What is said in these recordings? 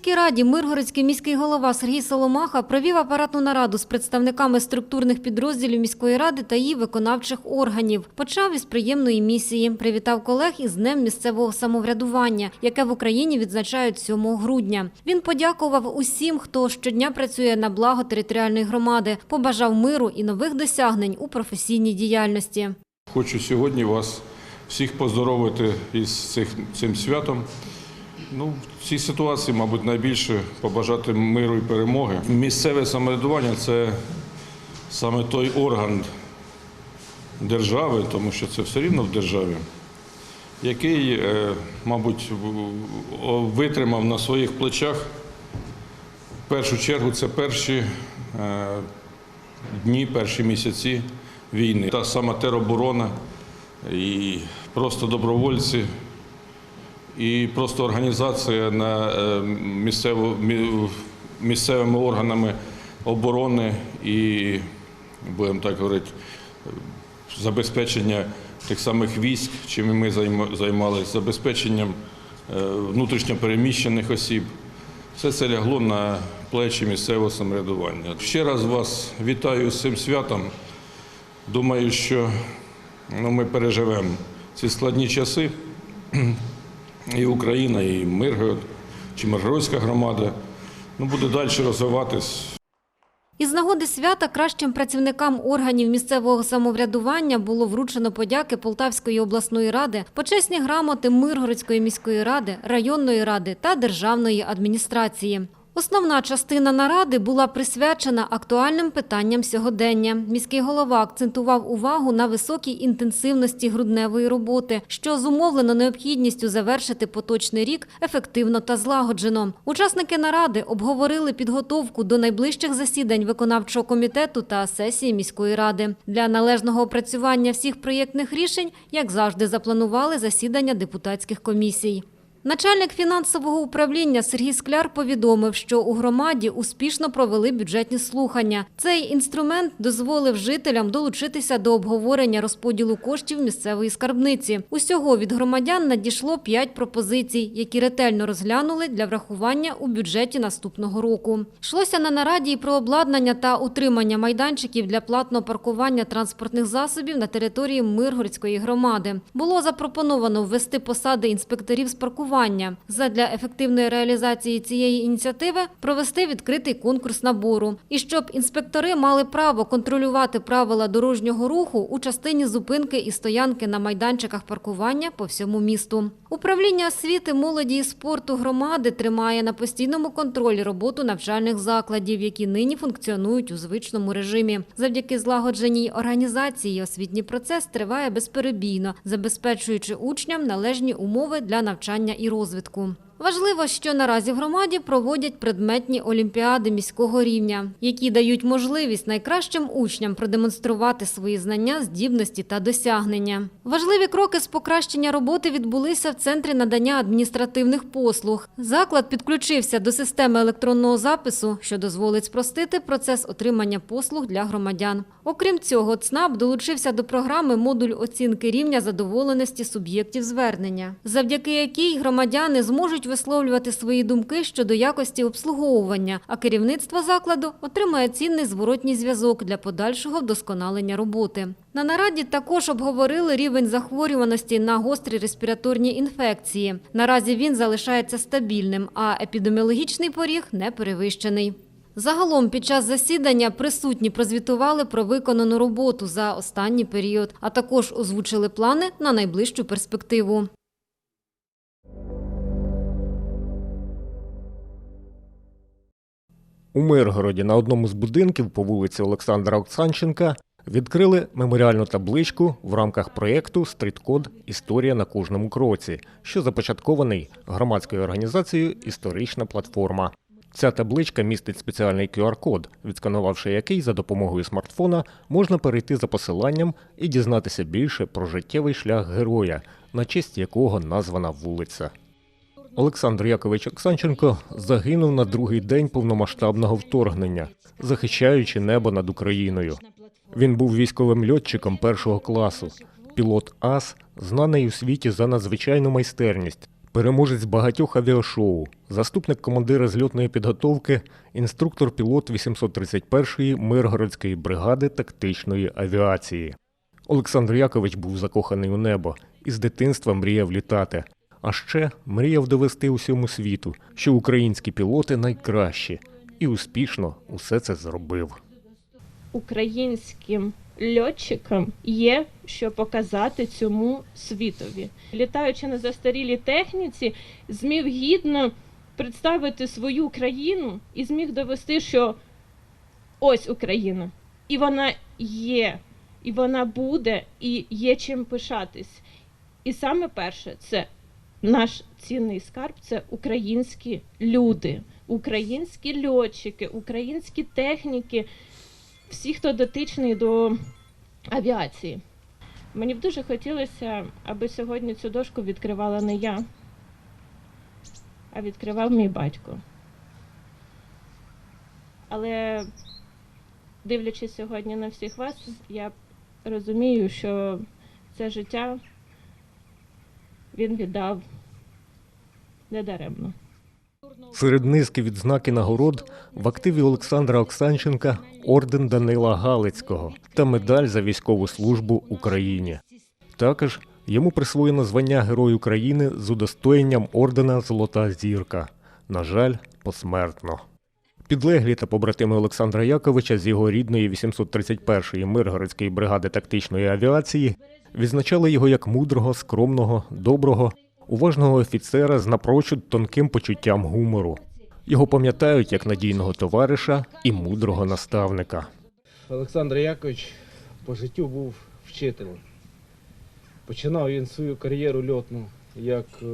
Міській раді Миргородський міський голова Сергій Соломаха провів апаратну нараду з представниками структурних підрозділів міської ради та її виконавчих органів. Почав із приємної місії. Привітав колег із Днем місцевого самоврядування, яке в Україні відзначають 7 грудня. Він подякував усім, хто щодня працює на благо територіальної громади, побажав миру і нових досягнень у професійній діяльності. Хочу сьогодні вас всіх поздоровити із цих, цим святом. Ну, в цій ситуації, мабуть, найбільше побажати миру і перемоги. Місцеве самоврядування це саме той орган держави, тому що це все рівно в державі, який, е, мабуть, витримав на своїх плечах. В першу чергу це перші е, дні, перші місяці війни. Та сама тероборона і просто добровольці, і просто організація на е, місцево, місцевими органами оборони і, будемо так говорити, забезпечення тих самих військ, чим ми займалися, забезпеченням е, внутрішньопереміщених осіб. Все це лягло на плечі місцевого самоврядування. Ще раз вас вітаю з цим святом. Думаю, що ну, ми переживемо ці складні часи. І Україна, і Миргород, чи Миргородська громада ну, буде далі розвиватись. Із нагоди свята кращим працівникам органів місцевого самоврядування було вручено подяки Полтавської обласної ради, почесні грамоти Миргородської міської ради, районної ради та державної адміністрації. Основна частина наради була присвячена актуальним питанням сьогодення. Міський голова акцентував увагу на високій інтенсивності грудневої роботи, що зумовлено необхідністю завершити поточний рік ефективно та злагоджено. Учасники наради обговорили підготовку до найближчих засідань виконавчого комітету та сесії міської ради. Для належного опрацювання всіх проєктних рішень, як завжди, запланували засідання депутатських комісій. Начальник фінансового управління Сергій Скляр повідомив, що у громаді успішно провели бюджетні слухання. Цей інструмент дозволив жителям долучитися до обговорення розподілу коштів місцевої скарбниці. Усього від громадян надійшло п'ять пропозицій, які ретельно розглянули для врахування у бюджеті наступного року. Йшлося на нараді про обладнання та утримання майданчиків для платного паркування транспортних засобів на території Миргородської громади. Було запропоновано ввести посади інспекторів з паркування. Задля ефективної реалізації цієї ініціативи провести відкритий конкурс набору. І щоб інспектори мали право контролювати правила дорожнього руху у частині зупинки і стоянки на майданчиках паркування по всьому місту. Управління освіти, молоді і спорту громади тримає на постійному контролі роботу навчальних закладів, які нині функціонують у звичному режимі. Завдяки злагодженій організації освітній процес триває безперебійно, забезпечуючи учням належні умови для навчання і розвитку. Важливо, що наразі в громаді проводять предметні олімпіади міського рівня, які дають можливість найкращим учням продемонструвати свої знання, здібності та досягнення. Важливі кроки з покращення роботи відбулися в центрі надання адміністративних послуг. Заклад підключився до системи електронного запису, що дозволить спростити процес отримання послуг для громадян. Окрім цього, ЦНАП долучився до програми модуль оцінки рівня задоволеності суб'єктів звернення, завдяки якій громадяни зможуть висловлювати свої думки щодо якості обслуговування, а керівництво закладу отримає цінний зворотній зв'язок для подальшого вдосконалення роботи. На нараді також обговорили рівень захворюваності на гострі респіраторні інфекції. Наразі він залишається стабільним, а епідеміологічний поріг не перевищений. Загалом під час засідання присутні прозвітували про виконану роботу за останній період, а також озвучили плани на найближчу перспективу. У Миргороді на одному з будинків по вулиці Олександра Оксанченка відкрили меморіальну табличку в рамках проєкту Стріткод Історія на кожному кроці, що започаткований громадською організацією Історична платформа. Ця табличка містить спеціальний QR-код, відсканувавши який за допомогою смартфона можна перейти за посиланням і дізнатися більше про життєвий шлях героя, на честь якого названа вулиця. Олександр Якович Оксанченко загинув на другий день повномасштабного вторгнення, захищаючи небо над Україною. Він був військовим льотчиком першого класу, пілот АС, знаний у світі за надзвичайну майстерність, переможець багатьох авіашоу, заступник командира зльотної підготовки, інструктор-пілот 831-ї Миргородської бригади тактичної авіації. Олександр Якович був закоханий у небо і з дитинства мріяв літати. А ще мріяв довести усьому світу, що українські пілоти найкращі, і успішно усе це зробив. українським льотчикам є що показати цьому світові. Літаючи на застарілій техніці, зміг гідно представити свою країну і зміг довести, що ось Україна. І вона є, і вона буде, і є чим пишатись. І саме перше, це наш цінний скарб це українські люди, українські льотчики, українські техніки, всі, хто дотичний до авіації. Мені б дуже хотілося, аби сьогодні цю дошку відкривала не я, а відкривав мій батько. Але дивлячись сьогодні на всіх вас, я розумію, що це життя він віддав недаремно. Серед низки відзнак і нагород в активі Олександра Оксанченка орден Данила Галицького та медаль за військову службу Україні. Також йому присвоєно звання Герой України з удостоєнням ордена Золота зірка. На жаль, посмертно. Підлеглі та побратими Олександра Яковича з його рідної 831-ї Миргородської бригади тактичної авіації відзначали його як мудрого, скромного, доброго, уважного офіцера з напрочуд тонким почуттям гумору. Його пам'ятають як надійного товариша і мудрого наставника. Олександр Якович по життю був вчителем. Починав він свою кар'єру льотну як е,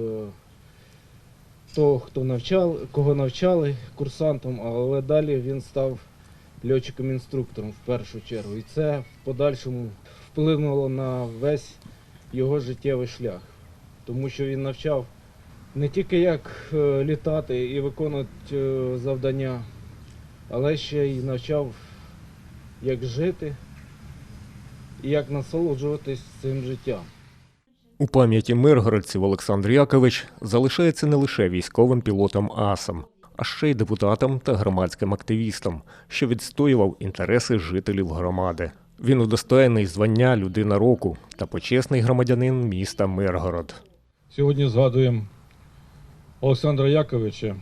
того, хто навчав, кого навчали курсантом, але далі він став льотчиком-інструктором в першу чергу. І це в подальшому вплинуло на весь його життєвий шлях. Тому що він навчав не тільки як е, літати і виконувати е, завдання, але ще й навчав як жити і як насолоджуватись цим життям. У пам'яті миргородців Олександр Якович залишається не лише військовим пілотом АСом, а ще й депутатом та громадським активістом, що відстоював інтереси жителів громади. Він удостоєний звання людина року та почесний громадянин міста Миргород. Сьогодні згадуємо Олександра Яковича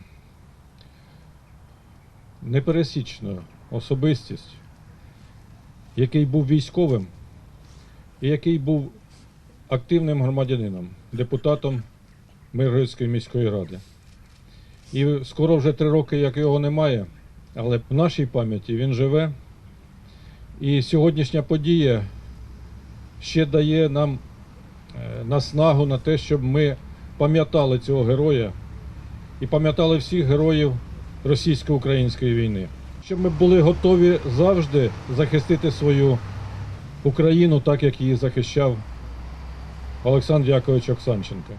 непересічною особистість, який був військовим і який був активним громадянином, депутатом Миргородської міської ради. І скоро вже три роки, як його немає, але в нашій пам'яті він живе. І сьогоднішня подія ще дає нам е, наснагу на те, щоб ми пам'ятали цього героя і пам'ятали всіх героїв російсько-української війни. Щоб ми були готові завжди захистити свою Україну так, як її захищав Олександр Якович Оксанченко.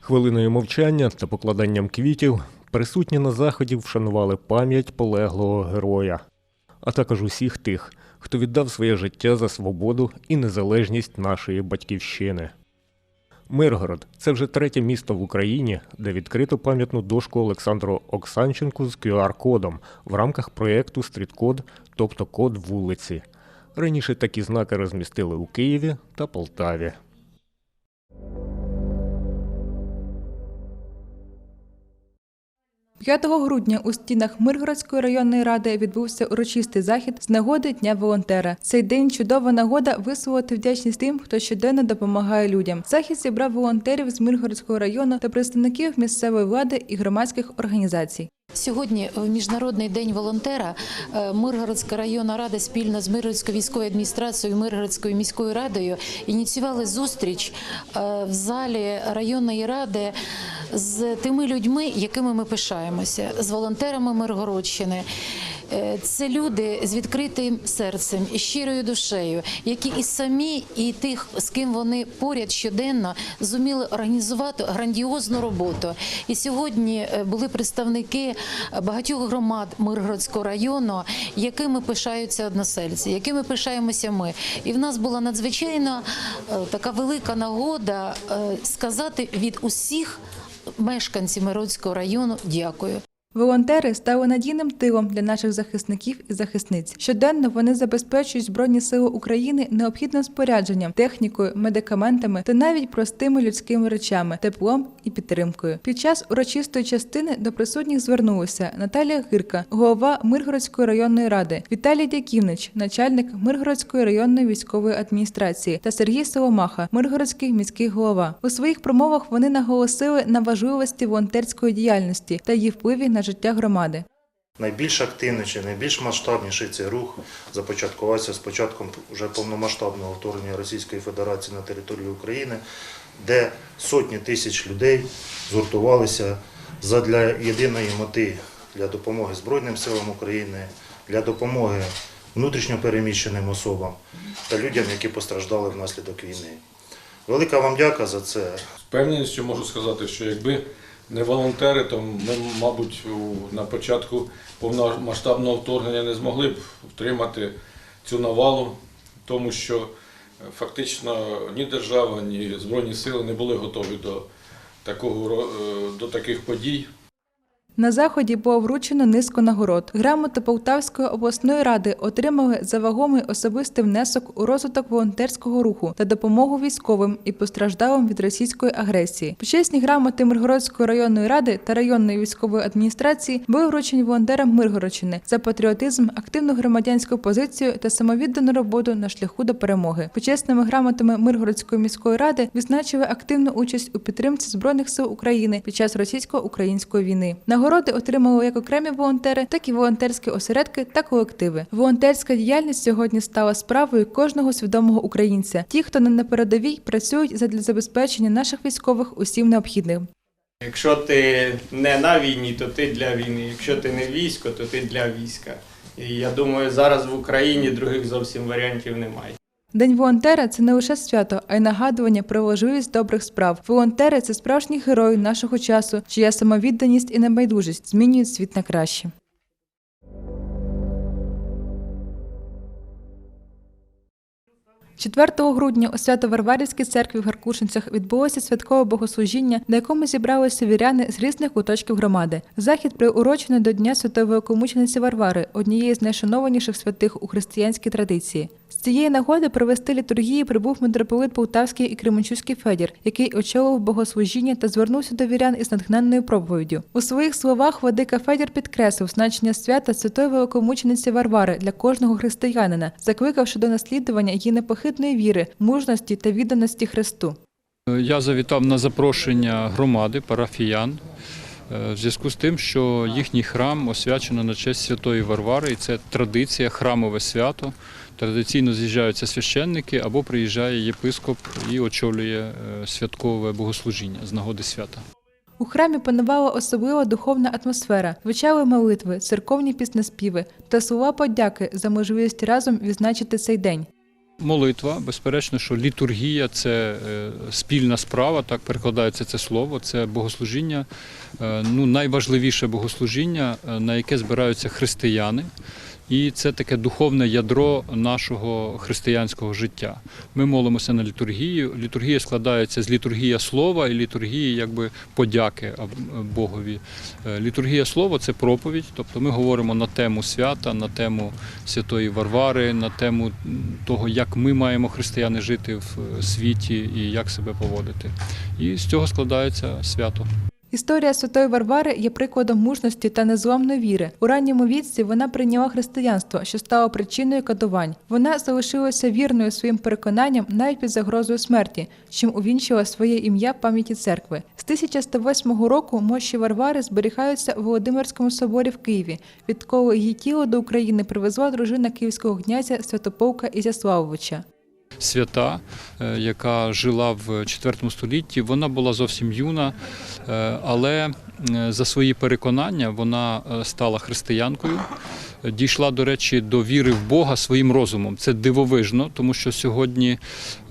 Хвилиною мовчання та покладанням квітів присутні на заході вшанували пам'ять полеглого героя, а також усіх тих, хто віддав своє життя за свободу і незалежність нашої батьківщини. Миргород це вже третє місто в Україні, де відкрито пам'ятну дошку Олександру Оксанченку з QR-кодом в рамках проєкту Стріткод, тобто код вулиці. Раніше такі знаки розмістили у Києві та Полтаві. – 5 грудня у стінах Миргородської районної ради відбувся урочистий захід з нагоди Дня волонтера. Цей день чудова нагода висловити вдячність тим, хто щоденно допомагає людям. Захід зібрав волонтерів з Миргородського району та представників місцевої влади і громадських організацій. Сьогодні, в міжнародний день волонтера, е, Миргородська районна рада спільно з Миргородською військовою адміністрацією, Миргородською міською радою ініціювали зустріч е, в залі районної ради з тими людьми, якими ми пишаємося, з волонтерами Миргородщини. Е, Це люди з відкритим серцем і щирою душею, які і самі, і тих, з ким вони поряд щоденно зуміли організувати грандіозну роботу. І сьогодні е, були представники багатьох громад Миргородського району, якими пишаються односельці, якими пишаємося ми. І в нас була надзвичайно е, така велика нагода сказати від усіх мешканців Миргородського району дякую. Волонтери стали надійним тилом для наших захисників і захисниць. Щоденно вони забезпечують Збройні Сили України необхідним спорядженням, технікою, медикаментами та навіть простими людськими речами, теплом і підтримкою. Під час урочистої частини до присутніх звернулися Наталія Гирка, голова Миргородської районної ради, Віталій Дяківнич, начальник Миргородської районної військової адміністрації та Сергій Соломаха, Миргородський міський голова. У своїх промовах вони наголосили на важливості волонтерської діяльності та її впливі на життя громади. Найбільш активніший, найбільш масштабніший цей рух започаткувався з початком вже повномасштабного вторгнення Російської Федерації на територію України, де сотні тисяч людей згуртувалися задля єдиної мети для допомоги Збройним силам України, для допомоги внутрішньо переміщеним особам та людям, які постраждали внаслідок війни. Велика вам дяка за це. З певністю можу сказати, що якби не волонтери, то ми, мабуть, на початку повномасштабного вторгнення не змогли б втримати цю навалу, тому що е, фактично ні держава, ні Збройні сили не були готові до, такого, е, до таких подій. На заході було вручено низку нагород. Грамоти Полтавської обласної ради отримали за вагомий особистий внесок у розвиток волонтерського руху та допомогу військовим і постраждалим від російської агресії. Почесні грамоти Миргородської районної ради та районної військової адміністрації були вручені волонтерам Миргородщини за патріотизм, активну громадянську позицію та самовіддану роботу на шляху до перемоги. Почесними грамотами Миргородської міської ради відзначили активну участь у підтримці збройних сил України під час російсько-української війни. Нагороди отримали як окремі волонтери, так і волонтерські осередки та колективи. Волонтерська діяльність сьогодні стала справою кожного свідомого українця. Ті, хто не на передовій, працюють задля забезпечення наших військових усім необхідним. Якщо ти не на війні, то ти для війни. Якщо ти не військо, то ти для війська. І я думаю, зараз в Україні других зовсім варіантів немає. День волонтера це не лише свято, а й нагадування про важливість добрих справ. Волонтери це справжні герої нашого часу, чия самовідданість і небайдужість змінюють світ на краще. Четвертого грудня у Свято-Варварівській церкві в Гаркушинцях відбулося святкове богослужіння, на якому зібралися віряни з різних куточків громади. Захід приурочений до Дня Святої Великомучениці Варвари, однієї з найшанованіших святих у християнській традиції. Цієї нагоди провести літургії прибув митрополит Полтавський і Кременчуцький Федір, який очолив богослужіння та звернувся до вірян із натхненною проповіддю. У своїх словах владика Федір підкреслив значення свята святої великомучениці Варвари для кожного християнина, закликавши до наслідування її непохитної віри, мужності та відданості Христу. Я завітав на запрошення громади, парафіян, в зв'язку з тим, що їхній храм освячено на честь Святої Варвари, і це традиція, храмове свято. Традиційно з'їжджаються священники або приїжджає єпископ і очолює е, святкове богослужіння з нагоди свята. У храмі панувала особлива духовна атмосфера, звучали молитви, церковні піснеспіви та слова подяки за можливість разом відзначити цей день. Молитва, безперечно, що літургія це е, спільна справа, так перекладається це слово. Це богослужіння, е, ну найважливіше богослужіння, е, на яке збираються християни. І це таке духовне ядро нашого християнського життя. Ми молимося на літургію. Літургія складається з літургія слова і літургії якби подяки Богові. Е, Літургія слова це проповідь, тобто ми говоримо на тему свята, на тему Святої Варвари, на тему того, як ми маємо християни жити в е, світі і як себе поводити. І з цього складається свято. Історія святої Варвари є прикладом мужності та незламної віри. У ранньому віці вона прийняла християнство, що стало причиною катувань. Вона залишилася вірною своїм переконанням навіть під загрозою смерті, чим увінчила своє ім'я пам'яті церкви. З 1108 року мощі Варвари зберігаються у Володимирському соборі в Києві, відколи її тіло до України привезла дружина київського князя Святополка Ізяславовича. Свята, е, яка жила в IV столітті. Вона була зовсім юна, е, але е, за свої переконання вона стала християнкою. Дійшла, до речі, до віри в Бога своїм розумом. Це дивовижно, тому що сьогодні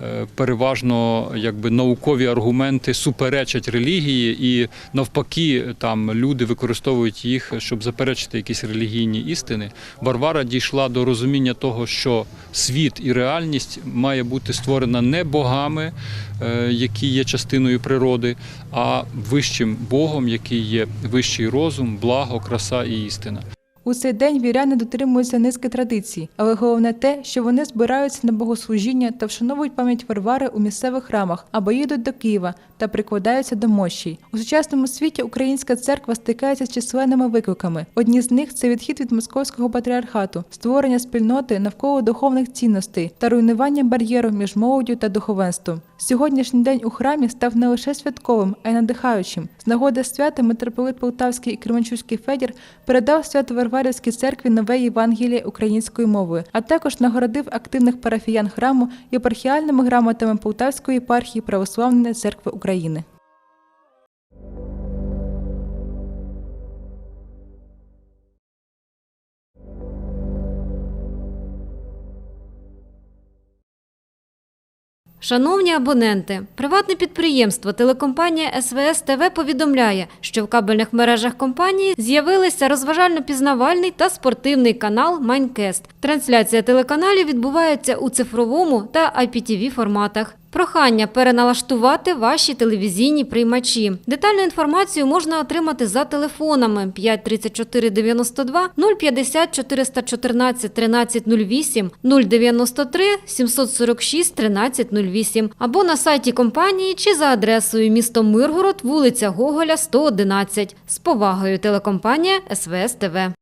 е, переважно якби наукові аргументи суперечать релігії, і навпаки, там люди використовують їх, щоб заперечити якісь релігійні істини. Варвара дійшла до розуміння того, що світ і реальність має бути створена не богами, е, які є частиною природи, а вищим Богом, який є вищий розум, благо, краса і істина. У цей день віряни дотримуються низки традицій, але головне те, що вони збираються на богослужіння та вшановують пам'ять Варвари у місцевих храмах або їдуть до Києва та прикладаються до мощей. У сучасному світі українська церква стикається з численними викликами. Одні з них це відхід від московського патріархату, створення спільноти навколо духовних цінностей та руйнування бар'єру між молоддю та духовенством. Сьогоднішній день у храмі став не лише святковим, а й надихаючим. З нагоди свята митрополит Полтавський і Кременчуцький Федір передав свято Варварівській церкві нове Євангеліє українською мовою, а також нагородив активних парафіян храму єпархіальними грамотами Полтавської єпархії Православної церкви України. Шановні абоненти, приватне підприємство телекомпанія СВС ТВ повідомляє, що в кабельних мережах компанії з'явилися розважально-пізнавальний та спортивний канал Майнкест. Трансляція телеканалів відбувається у цифровому та IPTV форматах. Прохання переналаштувати ваші телевізійні приймачі. Детальну інформацію можна отримати за телефонами 534 92 050 414 1308 093 746 1308 або на сайті компанії чи за адресою місто Миргород, вулиця Гоголя, 111. З повагою телекомпанія СВС ТВ.